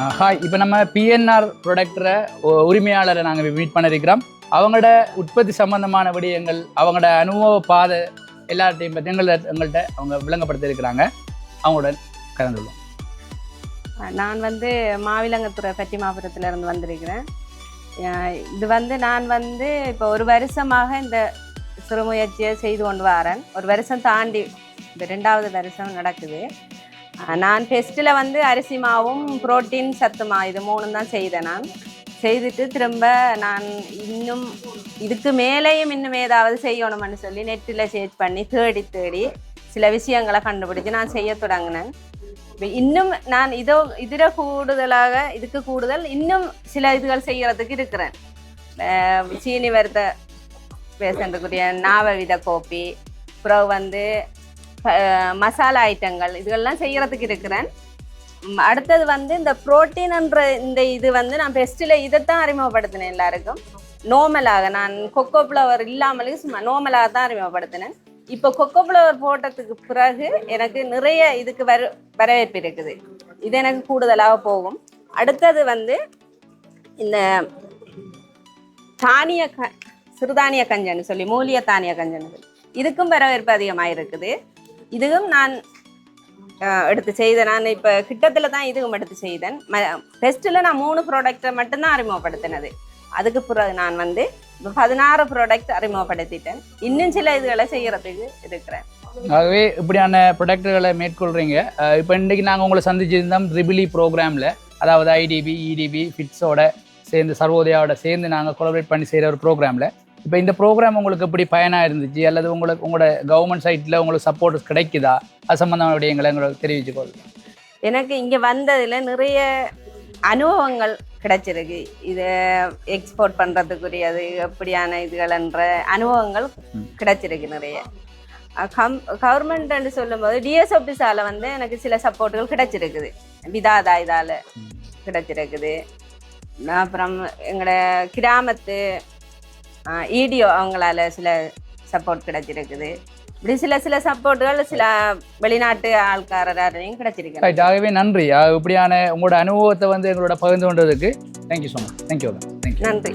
Hi இப்போ நம்ம PNR ப்ரொடக்டரை உரிமையாளரை நாங்கள் மீட் பண்ணிருக்கிறோம். அவங்களோட உற்பத்தி சம்பந்தமான விடயங்கள் அவங்களோட அனுபவ பாதை எல்லாத்தையும் பற்றி எங்களை எங்கள்கிட்ட அவங்க விளங்கப்படுத்தியிருக்கிறாங்க. அவங்களுடன் கலந்துள்ளோம் நான் வந்து மாவிலங்கத்துறை பட்டிமாபுரத்துல இருந்து வந்திருக்கிறேன். இது வந்து நான் வந்து இப்போ ஒரு வருஷமாக இந்த சிறு முயற்சியை செய்து கொண்டு வரேன். ஒரு வருஷம் தாண்டி இந்த ரெண்டாவது வருஷம் நடக்குது. நான் ஃபெஸ்ட்டில் வந்து அரிசி மாவும் புரோட்டீன் சத்துமா இது மூணும் தான் செய்தேன் நான். செய்துட்டு திரும்ப நான் இன்னும் இதுக்கு மேலேயும் இன்னும் ஏதாவது செய்யணும்னு சொல்லி நெட்டில் சேர்ச் பண்ணி தேடி தேடி சில விஷயங்களை கண்டுபிடிச்சு நான் செய்ய தொடங்கினேன். இன்னும் நான் இதோ இதில் கூடுதலாக இதுக்கு கூடுதல் இன்னும் சில இதுகள் செய்கிறதுக்கு இருக்கிறேன். சீனி வறுத்த பேசுறதுக்குரிய நாவவித கோப்பி அப்புறம் வந்து மசாலா ஐட்டங்கள். இதுகள்லாம் செய்கிறதுக்கு இருக்கிறேன். அடுத்தது வந்து இந்த புரோட்டீன்ன்ற இந்த இது வந்து நான் பெஸ்ட்டில் இதைத்தான் அறிமுகப்படுத்தினேன் எல்லாருக்கும். நோமலாக நான் கொக்கோ ஃப்ளவர் இல்லாமலே சும்மா நோமலாக தான் அறிமுகப்படுத்தினேன். இப்போ கொக்கோ ஃப்ளவர் போட்டதுக்கு பிறகு எனக்கு நிறைய இதுக்கு வர வரவேற்பு இருக்குது. இது எனக்கு கூடுதலாக போகும். அடுத்தது வந்து இந்த தானிய க சிறுதானிய கஞ்சன்னு சொல்லி மூலிய தானிய கஞ்சன்னு சொல்லி. இதுக்கும் வரவேற்பு அதிகமாக இருக்குது இதுவும் நான் எடுத்து செய்தேன். நான் இப்போ கிட்டத்தில் தான் இதுவும் எடுத்து செய்தேன். ஃபெஸ்ட்டில் நான் மூணு ப்ராடக்டை மட்டும்தான் அறிமுகப்படுத்தினது. அதுக்கு பிறகு நான் வந்து இப்போ பதினாறு ப்ராடக்ட் அறிமுகப்படுத்திட்டேன். இன்னும் சில இதுகளை செய்கிறதுக்கு இருக்கிறேன். ஆகவே இப்படியான ப்ரொடக்டுகளை மேற்கொள்கிறீங்க இப்போ இன்றைக்கி நாங்கள் உங்களை சந்திச்சிருந்தோம் ட்ரிபிளி ப்ரோக்ராமில் அதாவது ஐடிபி இடிபி ஃபிட்ஸோட சேர்ந்து சர்வோதயாவோட சேர்ந்து நாங்கள் கொலபரேட் பண்ணி செய்கிற ஒரு ப்ரோக்ராமில் இப்போ இந்த ப்ரோக்ராம் உங்களுக்கு எப்படி பயனாக இருந்துச்சு? அல்லது உங்களுக்கு உங்களோட கவர்மெண்ட் சைட்டில் உங்களுக்கு சப்போர்ட் கிடைக்குதா? அது சம்மந்தமான விடயங்களை எங்களுக்கு தெரிவிச்சுக்கொள்ளுங்க எனக்கு இங்கே வந்ததில் நிறைய அனுபவங்கள் கிடைச்சிருக்கு. இது எக்ஸ்போர்ட் பண்ணுறதுக்குரியது எப்படியான இதுகள்ன்ற அனுபவங்கள். கிடைச்சிருக்கு நிறைய. கம் கவர்மெண்ட்னு சொல்லும்போது டிஎஸ் ஆஃபீஸால் வந்து எனக்கு சில சப்போர்ட்டுகள் கிடைச்சிருக்குது. விதாதா இதால் கிடைச்சிருக்குது. அப்புறம் எங்களோட கிராமத்து இடிஓ அவங்களால சில சப்போர்ட் கிடைச்சிருக்குது. இப்படி சில சில சப்போர்ட்டுகள் சில வெளிநாட்டு ஆள்காரரையும் கிடைச்சிருக்கு ரைட் ஆகவே நன்றி. இப்படியான உங்களோட அனுபவத்தை வந்து எங்களோட பகிர்ந்து கொண்டதுக்கு thank you so much thank you thank you நன்றி.